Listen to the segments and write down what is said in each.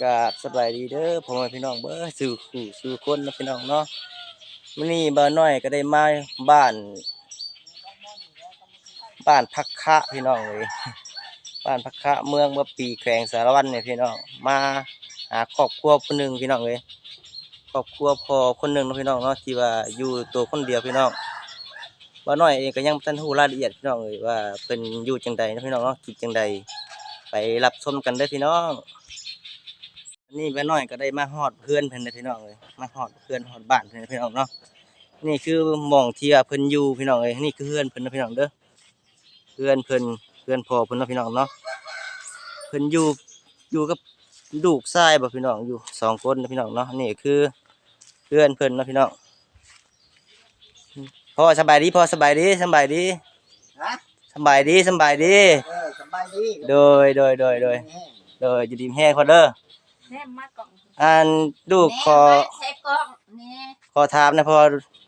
กราบสบายดีเด้อพ่อแม่พี่น้องเบ้อสู่คู่สู่คนนะพี่น้องเนาะมื้อนี้บ่าวน้อยก็ได้มาบ้าน บ้านพักคะพี่น้องเลยบ้านพักคะเมืองบ่อปีแขวงสารวัตรเนี่ยพี่น้องมาหาครอบครัวคนหนึ่งพี่น้องเลยครอบครัวพอคนหนึ่งนะพี่น้องเนาะที่ว่าอยู่ตัวคนเดียวพี่น้องบ่าวน้อยเองก็ยังบ่ทันรู้รายละเอียดพี่น้องเลยว่าเพิ่นอยู่จังใดนะพี่น้องเนาะคิดจังใดไปรับชมกันเด้อพี่น้อง นนี้แม่น้อยก็ได้มาฮอดเพื่อนเพิ่นเด้อพี่น้องเอ้ยมาฮอดเพื่อนฮอดบ้านเพิ่นเด้อพี่น้องเนาะนี่คือหม่องที่ว่าเพิ่นอยู่พี่น้องเอ้ยนี่คือเพื่อนเพิ่นเด้อพี่น้องเด้อเพื่อนเพิ่นเพื่อนพ่อเพิ่นเนาะพี่น้องเนาะเพิ่นอยู่อยู่กับลูกชายบ่พี่น้องอยู่สองคนเด้อพี่น้องเนาะนี่คือเพื่อนเพิ่นเนาะพี่น้องพ่อสบายดีพ่อสบายดีสบายดีฮะสบายดีสบายดี เออสบายดี โดยโดยโดยโดยโดยอยู่ดีมีแห้งพอเด้อ แม่มากล่องอันลูกขอแม่มาใช้กล่องนี่ขอถามนะพ่อ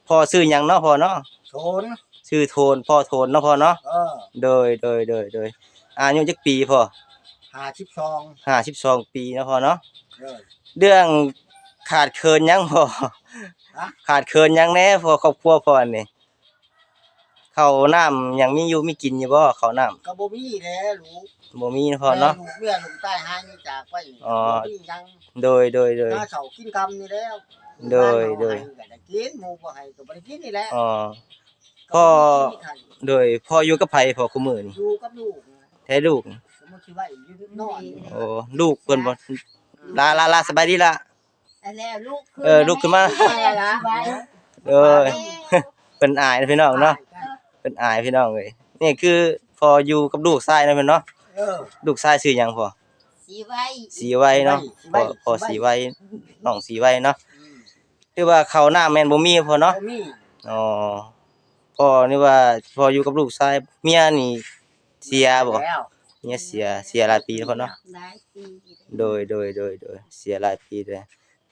พ่อซื้อหยังเนาะพ่อเนาะโซนชื่อโทนพ่อโทนเนาะพ่อเนาะเออโดยโดยโดยโดยอายุจักปีพ่อหาชิบซองห้าสิบสองปีเนาะพ่อเนาะเออ เรื่องขาดเคินหยังพ่อฮะ ขาดเคินหยังแน่พ่อครอบครัวพ่อนี่ ข้าวน้ำหยังมีอยู่มีกินอยู่บ่ข้าวน้กระบ่มีแหล้วลูกำบ่มีเนาะพ่อเนาะแม่ลูกเมียลูกใต้หายนี่จากไปอ๋อ บ่มีหยังโดยโดยโดยหาเสากินกำนี่แล้วโดยโดย บ้านเฮาให้ก็ได้กินหมู่บ่ให้ก็บ่ได้กินนี่แหละอ๋อ พ่อ ก็บ่มีกินนี่ค่ะโดยพ่ออยู่กับไผพ่อคุมื้อนี่อยู่กับลูกแท้ลูก สมมุติสิว่าอยู่นอนโอ้ลูกเพิ่นบ่ลาลาลาสบายดีล่ะแล้วลูกเออลูกขึ้นมาแม่ละไว้เออเพิ่นอายนะพี่น้องเนาะ เพิ่นอายพี่น้องเอ้ยนี่คือพออยู่กับลูกชายนะเพิ่นเนาะเออลูกชายชื่อหยังพ่อสีไว้สีไว้เนาะสีพ่อไว้พ่อสีสีไว้ไว้น้องสีไว้เนาะอืมคือว่าเขาวหน้าแม่นบ่มีพ่อเนาะบ่มีอ๋อพ่อนี่ว่าพ่ออยู่กับลูกชายเมียนี่เสียบ่แล้วเมียเสียเสียหลายปีแล้วพ่อเนาะ หลายปีโดยโดยโดยโดยเสียหลายปีเลย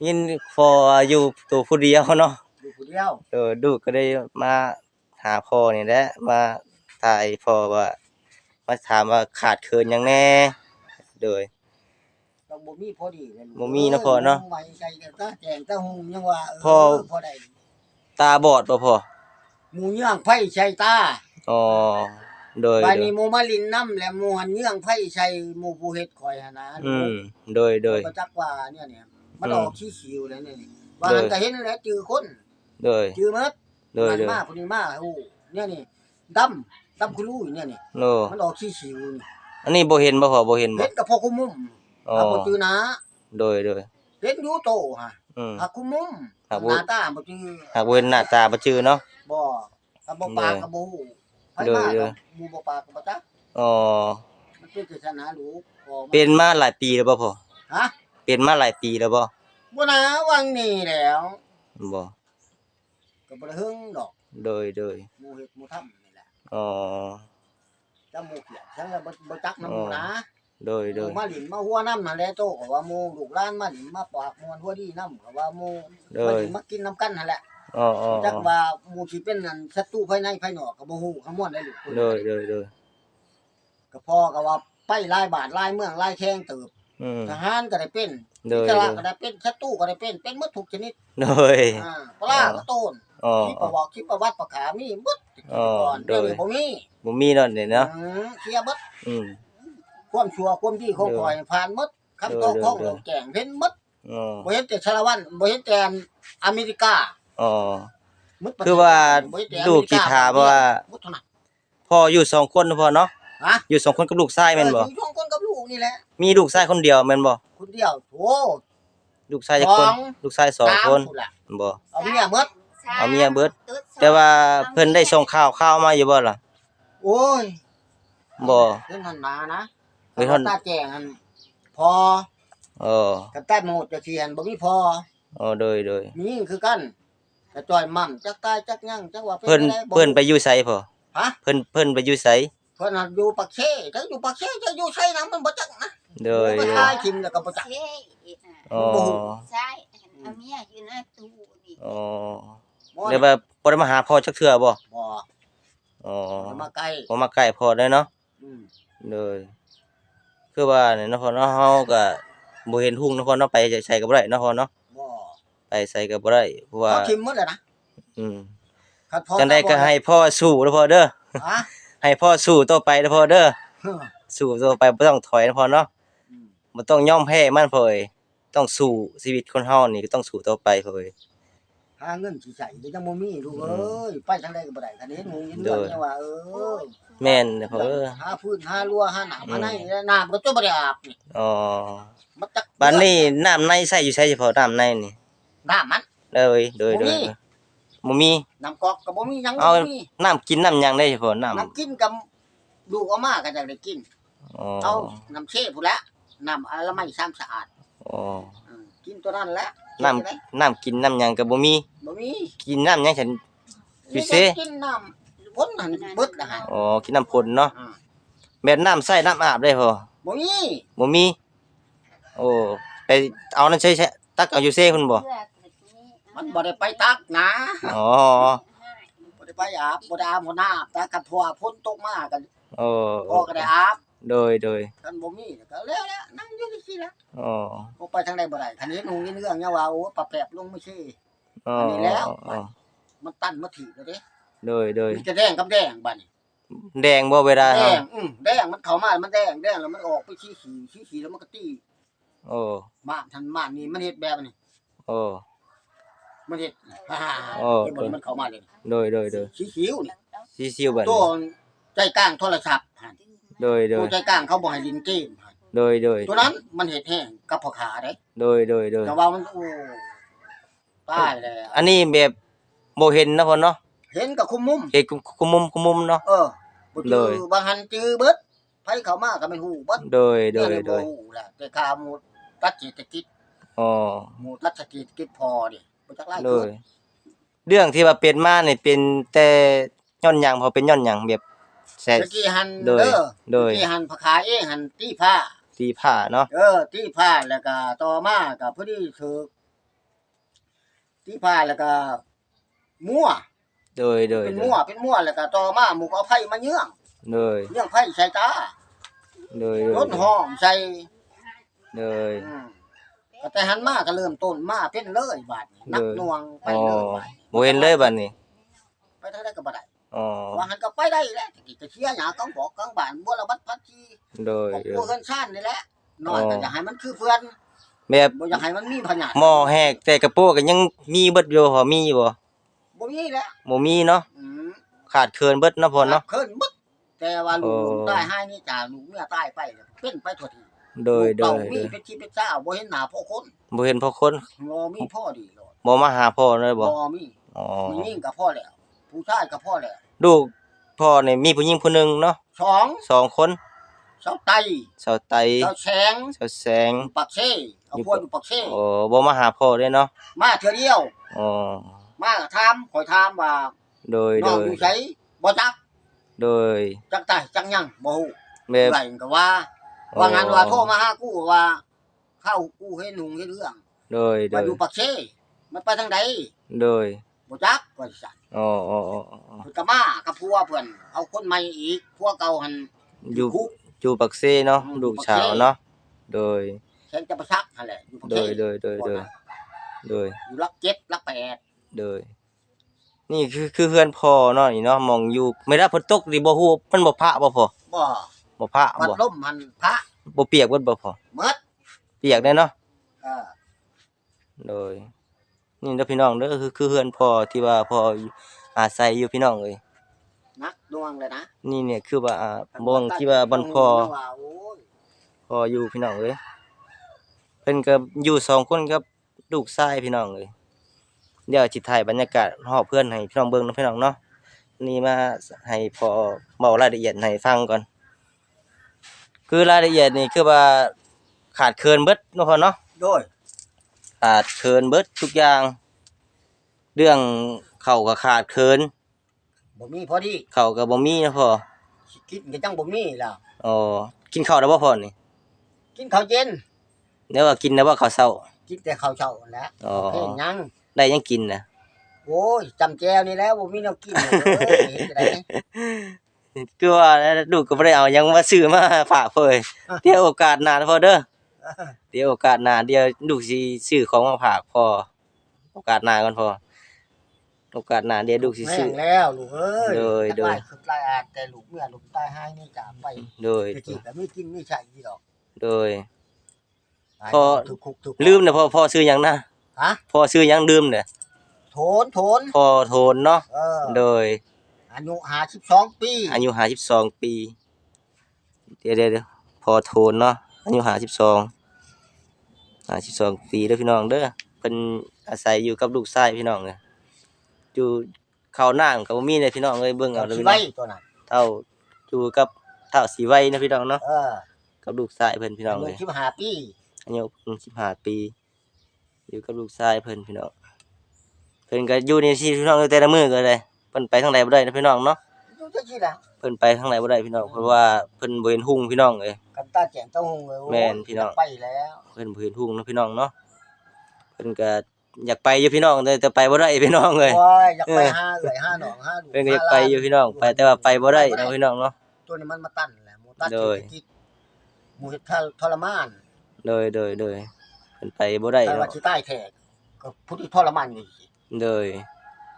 ยินพ่ออยู่ตัวผู้เดียวเนาะอยู่ผู้เดียว เออลูกก็ได้มา หาพ่อนี่แหละมาถ่ายพ่อว่ามาถามว่าขาดเคินหยังแน่โดยต้องบ่มีพอดีเลยลูกบ่มีนะพ่อเนาะไว้ใจแต่ตาแจงตาหุงยังว่าเพ่อพอได้ตาบอดบ่พ่อหมูเยื่องไผ่ใส่ตาอ๋อโดยบาโดนี้ยหมูมาลินน้ำและหมูหันเยื่องไผ่ใส่หมูผู้เฮ็ดคอยหนนะอืมโดยโดย ก็จักว่าเนี่ยเนี่ยมันอืม ออกขี้ขิวแล้วเนี่ยนี่ว่าโดยหันก็เห็นแล้วจือคน โดยจือหมด โดยมันโดยมาผู้นี้มาโอ้เนี่ยนี่ดำดำคือรู้อยู่เนี่ยนี่โนมันออกขี้ขิวนี่อันนี้บ่เห็นบ่พ่อบ่เห็นบ่เห็นกับพอคุมุมอ๋อถ้าบ่จือหนะโดยโดยเห็นอยู่โตฮะอืมถ้าคุมุมครับหน้าตาบ่จือหากบ่เห็นหน้าตาบ่ชื่อเนาะบ่ถ้าบ่ปากก็บ่ฮู้ไผโดยมาโดก็ยหมู่บ่ปากก็บ่จักอ๋อมันเป็นศาสนาลูกพอมาเป็นมาหลายปีแล้วบ่พ่อฮะเป็นมาหลายปีแล้วบ่บ่นะวังนี่แหล้วบ่ ก็บ่ได้หึงดอกโดยโดยหมู่เฮ็ดหมู่ทำนี่แหละอ๋อจังหมู่เขียนจังว่าบ่บ่จักนำหมู่นะโดยหโดมู่ยมาหลินมาหัวน้ำนั่นแหละโตก็ว่าหมู่ลูกหลานมาหลินมาปากมวนหัวดีน้ำก็ว่าหมู่โดมายหลินมากินน้ำกันนั่นแหละ อ๋ออ๋อจักว่าหมู่สิเป็นนั่นศัตรูภายในภายนอกก็บ่ฮู้ขมวนได้ลูกโดยโดยโดยก็พ่อก็ว่าไปหลายบาทหลายเมืองหลายแข้งเติบอืมทหารก็ได้เป็นโดยอิสโดระยก็ได้เป็นศัตรูก็ได้เป็นเป็นหมดทุกชนิดโดย อ่าปลาก็โตน อ๋อคิดประวัติคิดประวัติประขามีหมดอ๋อก่อนโดยเดี๋ยวนี้บ่มีบ่มีเนาะเนี่ยเนาะอืมเสียเบิดอืม ความชั่วความดีของโดยข่อยผ่านหมดคำโตโดยของโดยเราแจ้งเห็นหมดอ๋อบ่เห็นแต่ชาละวันบ่เห็นแต่อเมริกาอ๋อ หมดประเทศคือว่าบ่เห็นแต่ลูกที่ถามว่า หมดเท่านั้นพ่ออยู่สองคนนะพ่อเนาะฮะอยู่สองคนกับลูกชายแม่นบ่เอออยู่สองคนกับลูกนี่แหละ มีลูกชายคนเดียวแม่นบ่คนเดียวโอ้ลูกชายจักคนสอง ลูกชายสองตามคนพู้นล่ะบ่เอาเมียหมด เอาเมียเบิด แต่ว่าเพิ่นได้ส่งข่าวข่าวมาอยู่บ่ล่ะโอ้ยบ่เพิ่นหันมานะเพิ่นหันตาแจ้งหันพอเออกับใต้หมดจะเสียนบ่มีพออ๋อโดยโดยมีคือกันแต่จอยมั่มจักตายจักยั่งจักว่าเพิ่นจั่งใดบ่เพิ่นไปอยู่ไสพ่อฮะเพิ่นเพิ่นไปอยู่ไสเพิ่นน่ะอยู่ปักเช่จักอยู่ปักเช่จักอยู่ไสนํมันบ่จักนะโดยไปโดทายยทิมแล้วก็บ่จักเช่น่ะอ๋อใช่เอาเมียอยู่หน้าตู้นี่อ๋อ บ่เดี๋ยวว่าบ่ได้มาหาพ่อจักเทื่อบ่บ่อ๋ออย่ามาใกล้บ่มาใกล้พ่อเลยเนาะอืมโดยคือว่าเนี่ยเนาะพ่อเนาะเฮาก็บ่เห็นหุ่งเนาะพ่อเนาะไปใส่ก็บ่ได้เนาะพ่อเนาะบ่ไปใส่ก็บ่ได้เพราะว่าเขาทิมหมดเลยนะอืมคันพอจังไดก็ให้พ่อสู้เด้อพ่อเด้อฮะให้พ่อสู้ต่อไปเด้อพ่อเด้อเฮ้อสู้ต่อไปบ่ต้องถอยนะพ่อเนาะอืมบ่ต้องยอมแพ้มันพ่อเอ้ยต้องสู้ชีวิตคนเฮานี่ก็ต้องสู้ต่อไปพ่อเอ้ย หาเงินสิใช้เดี๋ยวจังบ่มีลูกอืเอ้มยไปทางใดก็บ่ได้คันเห็นงูยินเรื่องเนี่ยว่าเออแม่นเด้อพ่อเอ้ยหาพื้นหารั้วหาหนามหาในน้ำก็จะบ่ได้อาบนี่อ๋อมันจักบัดนี้น้ำในใส่อยู่ใส่เฉพาะน้ำในนี่น้ำมันเลยโดยบ่โดมียบ่มีน้ำกอกก็บ่มีหยังเอาบ่มีน้ำกินน้ำหยังได้เฉพาะน้ำน้ำกินกับลูกเอามาก็จะได้กินอ๋อเอาน้ำเช่พุ่นละน้ำอะไรไม่ซ้ำสะอาดอ๋ออืมกินตัวนั้นแหละ น้ำน้ำกินน้ำหยังก็บ่มี บ่มีกินน้ำหยังฉัน อยู่เซ่กินน้ำพ้นหันเบิดละฮะอ๋อกินน้ำพ่นเนาะอ่าแบบน้ำใส่น้ำอาบได้พอบ่มีบ่มี โอ้ไปเอานั่นใช่ใช่ตักเอาอยู่เซ่พุ่นบ่มันบ่ได้ไปตักนะอ๋อบ่ได้ไปอาบบ่ได้อาบบ่น้ำแต่กันทั่วพ้นตกมากันโอ้พอก็ได้อาบ โดยโดยกันบ่มีก็แล้วแล้วนั่งอยู่ซื่อๆละอ๋อบ่ไปทางใดบ่ได้คันนี้นูนี่เรื่องเนี่ยว่าโอ้ปลาแปบลงไม่ใช่อ๋ออันนี้แล้วอ๋อมันตันมาถีบแล้วเด้โดยโดยมีแต่แดงกับแดงบัดนี้แดงบ่เวลาแดเฮางอืมแดงมันเข้ามามันแดงแดงแล้วมันออกไปชี้ขีชี้ขีแล้วมันก็ตีโอ้มาทันมานี่มันเฮ็ดแบบนี้โอ้มันเฮ็ดฮ่าโอ้เห็นบ่มันเข้ามาเลยโดยโดยโดยชี้คิ้วนี่ซีซิวบัดตัวนี้ใจกลางโทรศัพท์หั่น โดยโดตัวยใจกลางเขาบ่ให้ลินเกมหั่นโดยโดยตัวนั้นมันเฮ็ดแห้งกับพ่อขาเด้โดยโดยโดยแต่ว่ามันโอ้ตายแล้วอันนี้แบบบ่เห็นนะพ่อเนาะเห็นกับคุมมุมเฮ็ดคุมมุมคุมมุมเนาะเออบ่เลจือยบางหันจือเบิดไผเข้ามาก็แม่นฮู้เบิดโดยโดยเนี่ยโดยบ่ฮู้แหละแต่ข่าวหมู่รัฐเศรษฐกิจอ๋อหมู่รัฐเศรษฐกิจพอนี่บ่จักหลายโดเกิยนเรื่องที่ว่าเป็นมานี่เป็นแต่ย้อนหยังพอเป็นย้อนหยังแบบ แสตะกี้หันโดย เด้อโดย ตะกี้หันผขาเองหันตีผ้า ตีผ้าเนาะ เออตีผ้าแล้วก็ต่อมาก็พอดีถูกตีผ้าแล้วก็มั่วโดย โดย เป็นโดยมั่วเป็นมั่วแล้วก็ต่อมาหมู่ก็เอาไผ่มาเยื่องโดย เยื่องไผ่ใส่ตาโดยรถหอมใส่โดยอืมก็แต่หันมาก็เริ่มต้นมาเป็นเลยบาดนี้นักหน่วงไปอ๋อเลยบาดนี้บ่เห็นเลยบัดนี้ไปทางใดก็บ่ได้ อ๋อว่าหันก็ไปได้แหละตะกี้ก็เชียร์หยากังบอกกังบ้านบ่ละบัดพัดทีโดยบอกโดบ่ยเฮือนซ่านนี่แหละน้อยอ๋อก็อยากให้มันคือเพื่อนแบบบ่อยากให้มันมีพญาธิหม้อแหกแต่กระโปรงก็ยังมีเบิดอยู่พอมีอยู่บ่บ่มีแหละบ่มีเนาะอืมขาดเคินเบิดเนาะพ่อเนาะเคินบึดแต่ว่าลูกโอ้ลูกตายให้นี่จากลูกเมียตายไปเนี่ยเป็นไปทั่วทีโดยโดลูกยเต่าโดมียเป็นชีเป็นเจ้าบ่เห็นหน้าพ่อคนบ่เห็นพ่อคนบ่มีพ่อดีโลดบ่มาหาพ่อเลยบ่บ่มีอ๋อผู้หญิงกับพ่อแล้ว ผู้ชายกับพ่อแล้วลูกพ่อนี่มีผู้หญิงผู้หนึงเนาะสองสองคนเสาไตสาวไตเสาแสงสาวแสงปักเซ่เอาพวกอยู่ปักเซ่โอ้บ่มาหาพ่อเลยเนาะมาเทื่อเดียวอ๋อมาก็ถามข่อยถามว่าโดยน้โดองยอยู่ไสบ่จักโดยจักตายจักยังบ่ฮู้แบบไรก็ว่าว่างั้นว่าโทรมาหากูว่าเข้ากูเฮ็ดหุงเฮ็ดเรื่องโดยโดว่ายอยู่ปักเซ่มันไปทางใดโดย บ่จักว่าซั่นอ๋ออ๋ออ๋ออ๋อเพิ่นก็มากับผัวเพิ่นเอาคนใหม่อีกผัวเก่าหันอยู่คุกอยู่ปักเซ่เนาะอืมลูกสาวเนาะโดยแข่งจะประชักนั่นแหละอยู่ปักโดเซ่ยโดยโดยโดยโดยอยู่รักเจ็ดรักแปดโดย นี่คือคือเฮือนพ่อเนาะนี่เนาะมองอยู่ไม่ได้ฝนตกดิบ่ฮู้มันบ่พระบ่พอบ่บ่พระพัดบ่ลมหันพระบ่เปียกเบิดบ่พอเมิดเปียกได้เนาะเออโดย นี่เด้อพี่น้องเด้อคือคือเฮือนพ่อที่ว่าพ่ออาศัยอยู่พี่น้องเอ้ยนักดวงเลยนะนี่เนี่ยคือว่าอ่าบ่งที่ว่าบ่อนพ่อว่าโอ้ยพ่ออยู่พี่น้องเอ้ยเพิ่นก็อยู่สองคนกับลูกชายพี่น้องเอ้ยเดี๋ยวสิถ่ายบรรยากาศฮอบเพื่อนให้พี่น้องเบิ่งเนาะพี่น้องเนาะนี่มาให้พ่อเว้ารายละเอียดให้ฟังก่อน คือรายละเอียดนี่คือว่าขาดเคินเบิดเนาะพ่อเนาะโดย ขาดเคินเบิดทุกอย่าง เรื่องเข้าวก็ขาดเคินบ่มีพอดีเข้าวก็บ่มีนะพ่อสิกินก็จังบ่มีแล้วอ๋อกินข้าวได้บ่พ่อนี่ กินข้าวเย็นเดี๋ยวว่ากินได้บ่ข้าวเช้า กินแต่ข้าวเช้านั่นแหละอ๋อเพิ่นยังได้ยังกินนะโอ้ยจำแจวนี่แล้วบ่มีแนวกินเลยเห็นจังได๋คือว่าลูกก็บ่ได้เอาหยังมาซื้อมาฝากเพิ่นเดี๋ยวโอกาสหน้านะพ่อเด้อ เดี๋ยวโอกาสหน้าเดี๋ยวลูกสิซื้อของมาฝากพ่อโอกาสหน้าก่อนพ่อโอกาสหน้าเดี๋ยวลูกสิแม่ซื้อ งแล้วลูกเอ้ยโดยโดยจักไคือลายอาจแต่ลูกเมื่อลูกตายให้นี่จากไปโดยตะกี้ก็มีกินมีใช้อีดอกโดยตายพอ ถูกคุกถูกลืมนะพ่อพ่อซื้อหยังนะฮะพ่อซื้อหยังลืมเนี่ยโถนโถนพ่อโทนเนาะเออโดย อายุ52ปีอายุ52ปี เดี๋ยวเดี๋ยวเดี๋ยวพ่อโทนเนาะ อายุ52 52ปีเด้อพี่น้องเด้อเพิ่นอาศัยอยู่กับลูกชายพี่น้องเอ้ยอยู่ข้าวน้ำก็บ่มีเลยพี่น้องเอ้ยเบิ่งเอาเด้อสิพี่น้ไว้องตัวนั้นเท่าอยู่กับเท่าสีไว้นะพี่น้องเนาะเออกับลูกชายเพิ่นพี่น้องอาเลยุย15ปีอายุเพิ่น15ปี อยู่กับลูกชายเพิ่นพี่น้องเพิ่นก็อยู่ในที่พี่น้องอยู่แต่ละมื้อก็เลยเพิ่นไปทางใดบ่ได้นะพี่น้องเนาะอยู่จังซี่ล่ะ เพิ่นไปทางไหนบ่ได้พี่น้องเพราะว่าเพิ่นบ่เห็นหุ่งพี่น้องเอ้ย กันตาแจ้งเต้าหู้เลยโอ้แม่นพี่น้อง ไปแล้วเพิ่นบ่เห็นหุ่งเนาะพี่น้องเนาะเพิ่นก็อยากไปอยู่พี่น้องแต่แต่ไปบ่ได้พี่น้องเอ้ยโอ้ยอยากไปเออหาเอื้อยหาหนองหาลูกเพิ่นก็อยากไปอยู่พี่น้องไปแต่ว่าไปบ่ได้เนาะพี่น้องเนาะ ตัวนี้มันมาตั้นแหละหมูตั้นโดยเศรษฐกิจหมูเฮ็ดทรมานโดยโดยโดยเพิ่นไปบ่ได้แต่ว่าเนาะสิใต้แท้ก็ผู้ที่ทรมานอยู่สิโดย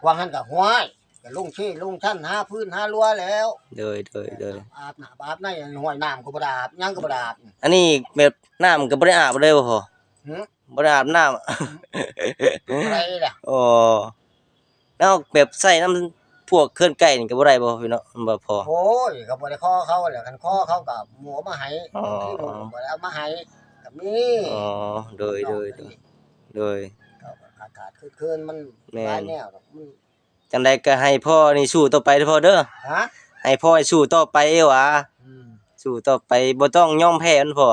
วางหันก็ห้วย ก็ลงที่ลงชั้นหาพื้นหารั้วแล้วโดยโดยโดยอาบน้ำอาบในห้วยน้ำก็บ่ได้อาบหยังก็บ่ได้อาบอันนี้แบบน้ำก็บ่ได้อาบเลยบ่พอหึบ่ได้อาบน้ำอะไรล่ะอ๋อแล้วแบบใส่น้ำพวกเคลื่อนไก่นี่ก็บ่ได้บ่พี่เนาะมันบ่พอ โอ้ยก็บ่ได้ขอเขาแหละคันขอเขาก็หมูเอามาให้อ๋อ ที่หมูบ่ได้เอามาให้ก็มีอ๋อโดยโดยโดยโดย ก็ขาดขาดๆคืนๆมันแม่น หลายแนวดอกมัน จังไดก็ให้พ่อนี่สู้ต่อไปเด้อพ่อเด้อฮะให้พ่อให้สู้ต่อไปเอ้หวะอืมสู้ต่อไปบ่ต้องยอมแพ้มันพ่อ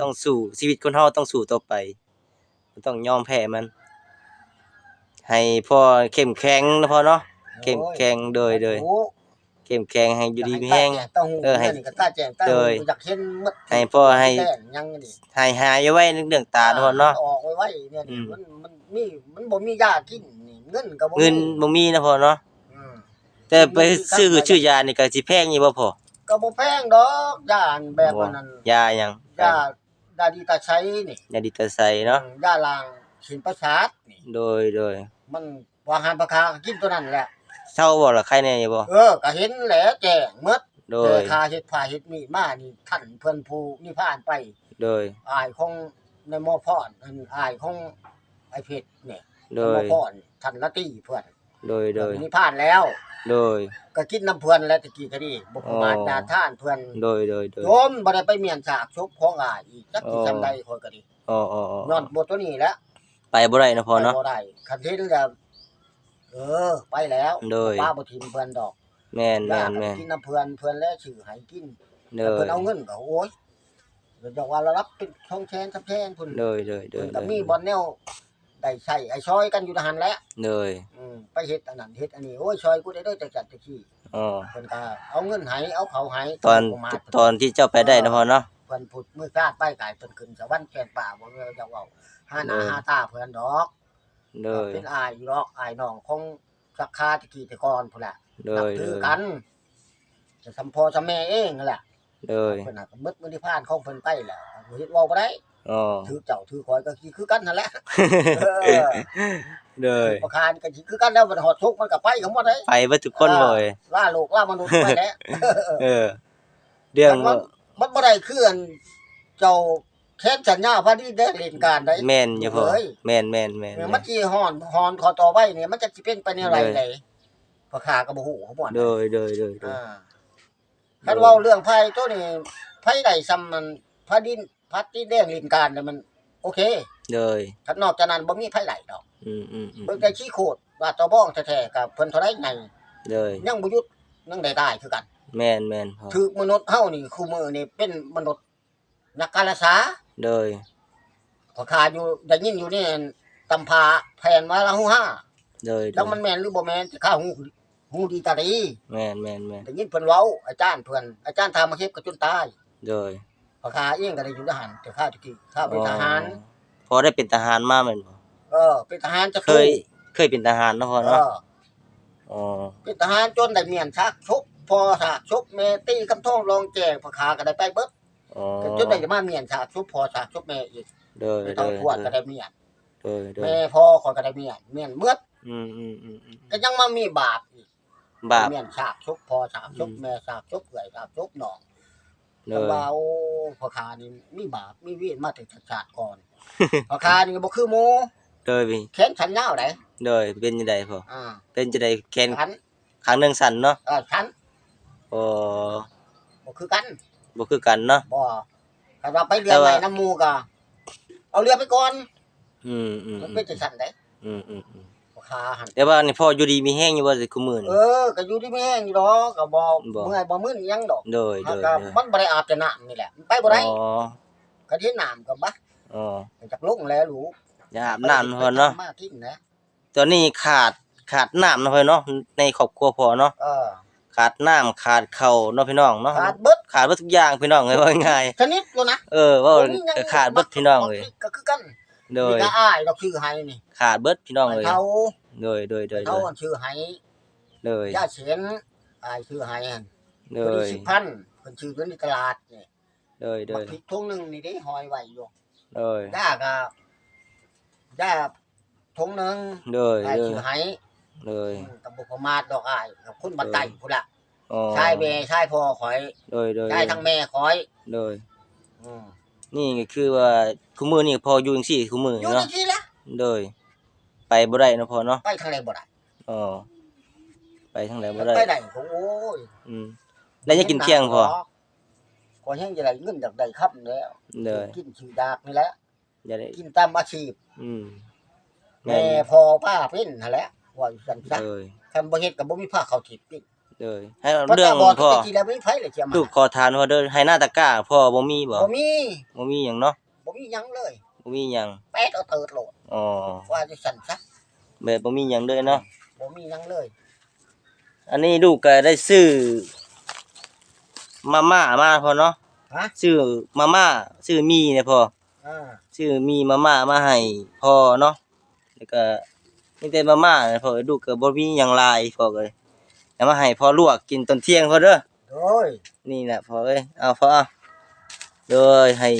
ต้องสู้ชีวิตคนเฮาต้องสู้ต่อไปบ่ต้องยอมแพ้มัน ให้พ่อเข้มแข็งนะพ่อเนาะเข้มแข็งโดยโดยโอ้เข้มแข็งให้อยู่ดีมีแฮงเต้าหู้เออให้นี่ก็ตาแจ้งตาโดหู้ยอยากเห็นหมดให้พ่อให้แจ้งยังนี่ให้หายไว้เรื่องตานะพ่อเนาะออกไว้ไว้เนี่ยอืมมันมันมีมันบ่มียากินนี่ เงินก็บ่มีเงินบ่มีนะพ่อเนาะอืมแต่ไปซื้อชื่อยานี่ก็สิแพงอยู่บ่พ่อก็บ่แพงดอกยาอันแบบว่านั้นยาหยังยายาดีตาใช้นี่ยาดิตาไซเนาะอืมยาล้างฉินประสาทนี่โดยโดยมันวางหันปลาคาก็กินตัวนั้นแหละ เศร้าบ่ล่ะใครแน่อยู่บ่เออก็เห็นแหละแจ้งหมดโดแต่ย คาเฮ็ดผ้าเฮ็ดมีดมานี่ท่านเพิ่นผู้นิพพานไปโดย อายของในหมอพรอันอายของไอ้เพชรเนี่ย โดหมอยพรท่านละตีเพื่อนโดยโดยนิพพานแล้ว โดย ก็กินน้ำเพื่อนแล้วตะกี้ก็ดีบ่ประมาทอ๋อดาท่านเพื่อนโดยโดยโดยโยมบ่ได้ไปเมียนสากชบของอายอีกจักสิอ๋อจำได้คนก็ดีอ๋ออ๋ออ๋อย้อนบ่ตัวนี้แหล้วไปบ่ได้นะพ่อเนาะบ่ได้คันเห็นแล้วเออ ไปแล้วโดยป้าบ่ทิมเพื่อนดอก แม่นแม่ย่านแม่นกินน้ำเพื่อนเพื่อนแล้วชื่อให้กินโดแต่ยเพิ่นเอาเงินก็โอ้ยเดี๋ยวจะว่าเรารับเป็นช่องแชนทับแชนพุ่นโดยโดยโดเพิ่ยนก็มีบอลแนว ได้ใช้ไอ้ซอยกันอยู่ทหารแหล้วโดยอืมไปเฮ็ดอันนั้นเฮ็ดอันนี้โอ้ยซอยกูได้เด้อจักจัดจักขี้อ๋อเพิ่นก็เอาเงินให้เอาเขาให้ตอนประมาณตอนที่เจ้าไปได้นะพ่อเนาะ เพิ่นพูดมือกล้าดป้ายกายเพิ่นขึ้นสวรรค์แก่นป่าบ่แม่นจะเว้าหาหน้าเออ หาตาเพิ่นดอกโดยเป็นอายอยู่ดอกอายน้องของสักคาตะกี้แต่ก่อนพุ่นแหละโดนับยโดถือยกันจะสัมพอสัมแม่เองนั่นแหละ โดยเพิ่นน่ะก็มึดมื้อที่ผ่านของเพิ่นไปแหละเฮ็ดเว้าบ่ได้อ๋อถือเจ้าถือคอยก็สิคือกันนั่นแหละเออโดยประคานก็สิคือกันแล้วมันหอดทุกข์มันก็ไปของบ่ได้ไปเบิดทุกคนเลยล่าโลกล่ามนุษย์ไปแล้วเออเรื่องมันมันบ่ได้คืออันเจ้าแค้นสัญญาพอดีได้เล่นการได้แม่นอยู่พ่อเฮ้ยแม่นแม่นแม่นเนี่ยแม่มันนสิฮอนฮอนขอต่อไว้เนี่ยมันจะสิเป็นไปในอะไรเลยเลยประคาก็บ่ฮู้เขาบ่นโดยโดยโดยโดยอ่า คันเว้าเรื่องไผตัวนี้ไผได้ซ้ำมันพระดินพัดที่แดงเล่นการเนี่ยมัน โอเคโดยคันนอกจากนั้นบ่มีไผไหลดอก อืมอืมอืมเบิ่งแต่ขี้โคตรว่าตอบ้องแท้ๆกับเพิ่นเท่าไดไงโดยยังบ่หยุดยังได้ได้คือกัน แม่นแม่นพ่อถือมนุษย์เฮานี่คู่มือนี่เป็นมนุษย์นักการรักษาโดยพอคาอยู่ได้ยินอยู่นี่ตำพาแผ่นมาละหูห้าโดยแล้วมันแม่นหรือบ่แม่นจะข้าหู หูดีตาดีแม่นแม่นแม่นได้ยินเพิ่นเว้าอาจารย์เพิ่นอาจารย์ทามาเฮ็ดก็จนตายโดยพอคาเองก็ได้อยู่ทหารแต่ข้าตะกี้ข้าเป็นทหารอ๋อพอได้เป็นทหารมาแม่นบ่เออ เป็นทหารจะเคย เคยเป็นทหารเนาะพ่อเอเนาะออ๋อเป็นทหารจนได้เมียนชักชกพอฉากชกแม่ตีคำท่องรองแจงพอคาก็ได้ไปเบิดอ๋อก็จนได้มาเมียนฉากชุบพอฉากชุบแม่อีกโดยไม่โดต้องยทวดก็ได้เมียนโดยโดยแม่พ่อขอยก็ได้เมียนเมียนเมื่ออืมอืมอืมอืมก็ยังมามีบาปอีก บาป เมียนฉากชุบพอฉากชุบอืม แม่ฉากชุบเอื่อยฉากชุบน้องโดแต่ย ว่าโอ้พ่อค้านี่มีบาปมีเวียนมาถึงชาติก่อน พ่อค้านี่ก็บ่คือหมู่โดยพี่แขนฉันยาวได้โดยเป็นจังไดพ่ออ่าเป็นจังไดแขนฉันข้างหนึงสั่นเนาะเออฉันอ๋อบ่คือกันบ่คือกันเนาะ บ่ถ้าว่าไปเรือแต่ใหว่าม่น้ำหมู่ก็เอาเรือไปก่อนอืมอืมมันอืเป็นมจังซั่นได้อืมอืมอืมพ่อ คาหันแต่ว่านี่พ่ออยู่ดีมีแห้งอยู่บ่สิคุมื้อเอนี่อก็อยู่ที่แม่งอยู่ดอกก็บ่บ่ เมื่อยบ่มึนหยังดอกโดยโดมันยก็โดยมันบ่ได้อาบแต่น้ำนี่แหละมันไปบ่ได้อ๋อก็ที่น้ำก็บ่อ๋อจักลงแล้วลูกอย่าอาบน้ำพ่อเนาะมาทิ้งนะตอนนี้ขาดขาดน้ำเนาะพ่อเนาะในครอบครัวพ่อเนาะเออขาดน้ำขาดข้าวเนาะพี่น้องเนาะขาดเบิดขาดเบิดทุกอย่างพี่น้องเอ้ยว่าง่ายชนิดเลยนะเออว่าบ่มีหยังขาดเบิดพี่น้องเอ้ยก็คือกันโดยนี่ก็อ้ายดอกชื่อให้นี่ขาดเบิดพี่น้องเอ้ยเขา โดยโดยโดยโดเขายอันชื่อให้โดยย่าเฉียนอ้ายชื่อให้หั่นโดเพิ่นยสิบพันเพิ่นชื่อเพิ่นในตลาดนี่โดยโดบักยพริกทุ่งหนึงนี่ได้หอยไว้อยู่โดยย่าก็ย่าทุ่งหนึงโดยอ้ายโดยชื่อให้โดยกับบุพมาศดอกอ้ายกับคนบันไดพุ่นล่ะอ๋อชายแม่ชายพ่อข่อยโดยโดยชายทั้งแม่ข่อย โดย อืมนี่ก็คือว่าคุมื้อนี่พออยู่จังซี่คุมื้ออยู่เนาะที่ละโดย ไปบ่ได้เนาะพ่อเนาะไปทางไหนบ่ได้อ๋อไปทางไหนบ่ได้ไปได้ก็โอ้ยอืมแล้วยังกินเที่ยงพอขอแห้งจะได้เงินจากใดครับแล้วเด้อกินชื่อดากนี่แหละอย่าได้กินตามอาชีพ อืมแม่พ่อป้าเป็นนั่นแหละว่าอยู่ซั่นซะเด้อคันบ่เฮ็ดก็บ่มีผ้าเข้าทิพย์นี่เด้อให้เอาเพราะเรื่องแต่บ่พ่อตะกี้แล้วบ่มีไผเลยเสียมาลูกขอทานว่าเด้อให้หน้าตะกร้าพ่อบ่มีบ่บ่มีบ่มีหยังเนาะบ่มีหยังเลย บ่มีหยังแป๊ดเอาเติดโลดอ๋อว่าอยู่ซั่นซะแบบบ่มีหยังเลยเนาะบ่มีหยังเลย อันนี้ลูกก็ได้ซื้อมาม่ามาพ่อเนาะฮะซื้อมาม่าซื้อมีเนี่ยพ่ออ่าซื้อมีมาม่ามาให้พ่อเนาะแล้วก็มีแต่มาม่าเนี่ยพ่อลูกก็บ่มีหยังหลายพ่อก็เลยเอามาให้พ่อลวกกินตอนเที่ยงพ่อเด้อโดยนี่แหละพ่อเอ้ยเอาพ่อเอา โดยให้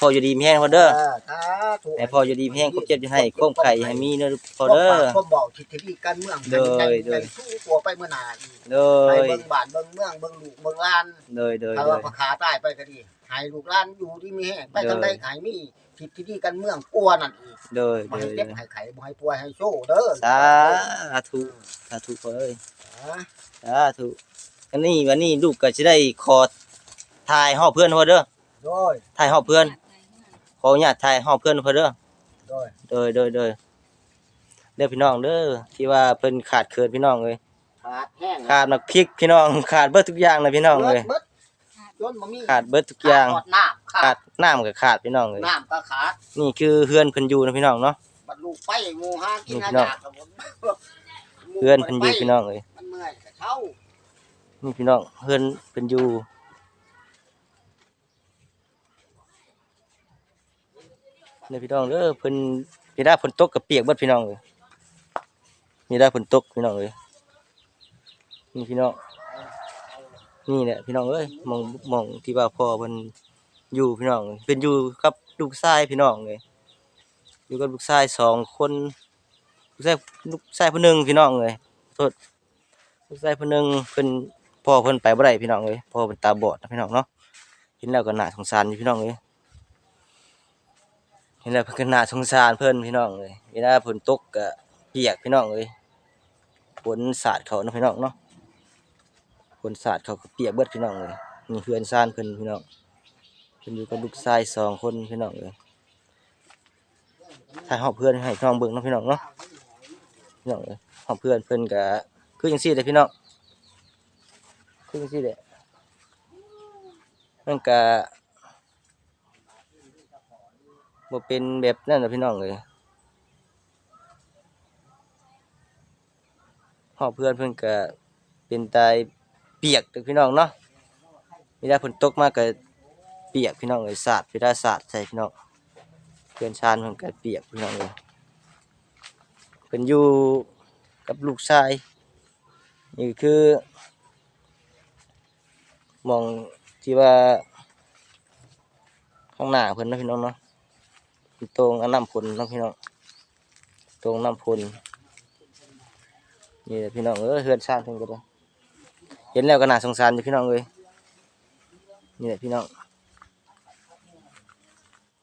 พ่ออยู่ดีมีแห้งพ่อเด้อสาธุให้พ่ออยู่ดีมีแห้งครบเจ็บจะให้ครบไข่ให้มีเด้อพ่อเด้อก็บอกทิศที่การเมืองโดยโดยสู้ตัวไปเมื่อหนาอีกโดไปยเบิ่งบ้านเบิ่งเมืองเบิ่งลูกเบิ่งหลานโดยโดยถ้าโดว่ายพระขาใต้ไปก็ดีให้ลูกหลานอยู่ที่มีแห้งไปทางใดขายมีทิศที่ดีการเมืองกลัวนั่นอีกโดยบ่โดให้ยเจ็บให้ไข้บ่ให้ป่วยให้โซ่เด้อสาธุสาธุพ่อเอ้ยอ่าสาธุอันนี้วันนี้ลูกก็สิได้ขอถ่ายฮอบเพื่อนพ่อเด้อ โดยถ่ายฮอบเพื่อนขออนุญาตถ่ายฮอบเพื่อนพ่อเด้อโดยโดยโดยโดยเด้อพี่น้องเด้อที่ว่าเพิ่นขาดเคินพี่น้องเลยขาดแห้งขาดนักพริกพี่น้องขาดเบิดทุกอย่างเลยพี่น้องเลยเบิดจนบ่มีขาดเบิดทุกอย่างขาดน้ำขาขาดดน้ำก็ขาดพี่น้องเลยน้ำก็ขาดนี่คือเฮือนเพิ่นอยู่นะพี่น้องเนาะ บัดลูกไปหมู่หากินนี่หาพี่น้องยากกับผมเฮือนเพิ่นอยู่พี่น้องเลยมันเมื่อยก็เท่านี่พี่น้องเฮือนเพิ่นอยู่ นี่พี่น้องเด้อเพิ่นมีได้ฝนตกกับเปียกเบิดพี่น้องเลยมีได้ฝนตกพี่น้องเลยนี่พี่น้องนี่แหละพี่น้องเอ้ยมองมองที่ว่าพ่อเพิ่นอยู่พี่น้องเอ้ยเป็นอยู่กับลูกชายพี่น้องเลยอยู่กับลูกชายสองคนลูกชายลูกชายผู้หนึ่งพี่น้องเลยโทษลูกชายผู้หนึ่งเพิ่นพ่อเพิ่นไปบ่ได้พี่น้องเลยพ่อเพิ่นตาบอดนะพี่น้องเนาะเห็นแล้วก็น่าสงสารอยู่พี่น้องเลย นแหล้วเพิ่นก็น่าสงสารเพิ่นพี่น้องเลยเวลาฝนตกก็เปียกพี่น้องเลยฝนสาดเขาเนาะพี่น้องเนาะฝนสาดเขาก็เปียกเบิดพี่น้องเลยนี่เพื่อนซ่านเพิ่นพี่น้องเพิ่นอยู่กับลูกชายสองคนพี่น้องเลยถ้าเฮาเพื่อนให้พี่น้องเบิ่งเนาะพี่น้องเนาะพี่น้องเลยเฮาเพื่อนเพิ่นก็คือจังซี่แหละพี่น้องคือจังซี่แหละมันก็ บ่เป็นแบบนั้นนะพี่น้องเลยฮอเพื่อนเพิ่นก็เป็นตายเปียกเด้อพี่น้องเนาะเวลาฝนตกมากก็เปียกพี่น้องเลยสาดเวลาสาดใส่พี่น้องเพื่อนชานเพิ่นก็เปียกพี่น้องเลยเพิ่นอยู่กับลูกชายนี่คือมองที่ว่าข้างหน้าเพิ่นนะพี่น้องเนาะ ตรงน้ำพลเนาะพี่น้องตรงน้ำพลนี่แหละพี่น้องเออเฮือนชาติเพิ่นก็ได้เห็นแล้วก็น่าสงสารอยู่พี่น้องเอ้ยนี่แหละพี่น้อง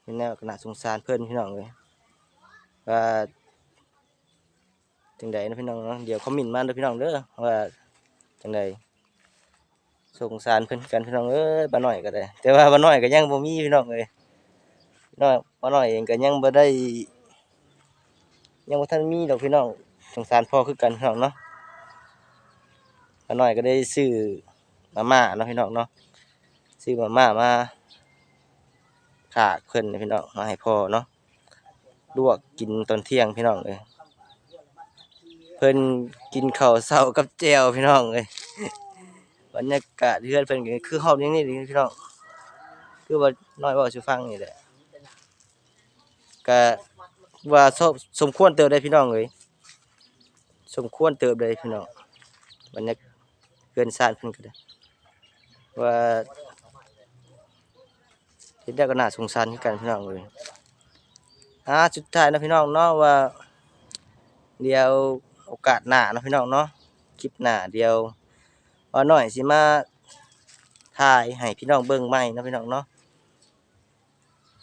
เห็นแล้วก็น่าสงสารเพิ่อนพี่น้องเอ้ยว่าจังใดนะพี่น้องเนาะเดี๋ยวคอมเมนต์มาเด้อพี่น้องเด้อว่าจังใดสงสารเพิ่อนกันพี่น้องเอ้ยบ่าน้อยก็ได้ แต่ว่าบ่าน้อยก็ยังบ่มีพี่น้องเอ้ย น้อยบ่าน้อยเองก็ยังบ่ได้ ยังบ่ทันมีดอกพี่น้องสงสารพ่อคือกันพี่น้องเนาะบ่าน้อยก็ได้ซื้อมาม่าเนาะพี่น้องเนาะซื้อมาม่ามาฝากเพิ่นพี่น้องมาให้พ่อเนาะลวกกินตอนเที่ยงพี่น้องเอ้ยเพิ่นกินข้าวเช้ากับแจวพี่น้องเอ้ยบรรยากาศเฮือนเพิ่นก็คือฮอบนี้เลยพี่น้องคือว่าน้อยว่าสิฟังนี่แหละ ก็ว่าสมสมควรเติบได้พี่น้องเอ้ยสมควรเติบได้พี่น้องบรรยากาศเฮือนซ่านเพิ่นก็ได้ว่าเฮ็ดได้ก็น่าสงสารกันพี่น้องเอ้ยอ่าสุดท้ายนะพี่น้องเนาะว่าเดียวโอกาสหน้านะพี่น้องเนาะคลิปหน้าเดียวว่าหน่อยสิมาถ่ายให้พี่น้องเบิ่งใหม่นะพี่น้องเนาะ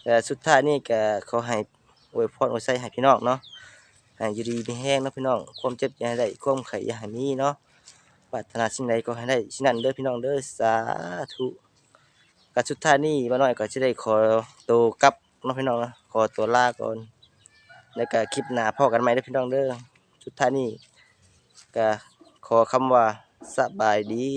แต่สุดท้ายนี่ก็ขอให้อวยพรอวยใส่ให้พี่น้องเนาะให้อยู่ดีมีแห้งเนาะพี่น้องความเจ็บอย่าให้ได้ความไข้อย่าให้มีเนาะปรารถนาสิ่งใดก็ให้ได้สิ่งนั้นเด้อพี่น้องเด้อสาธุก็สุดท้ายนี่ว่าน้อยก็สิได้ขอตัวกลับเนาะพี่น้องนะขอตัวลาก่อนแล้วก็คลิปหน้าพ่อกันใหมเด้อพี่น้องเด้อสุดท้ายนี่ก็ขอคำว่าสบายดี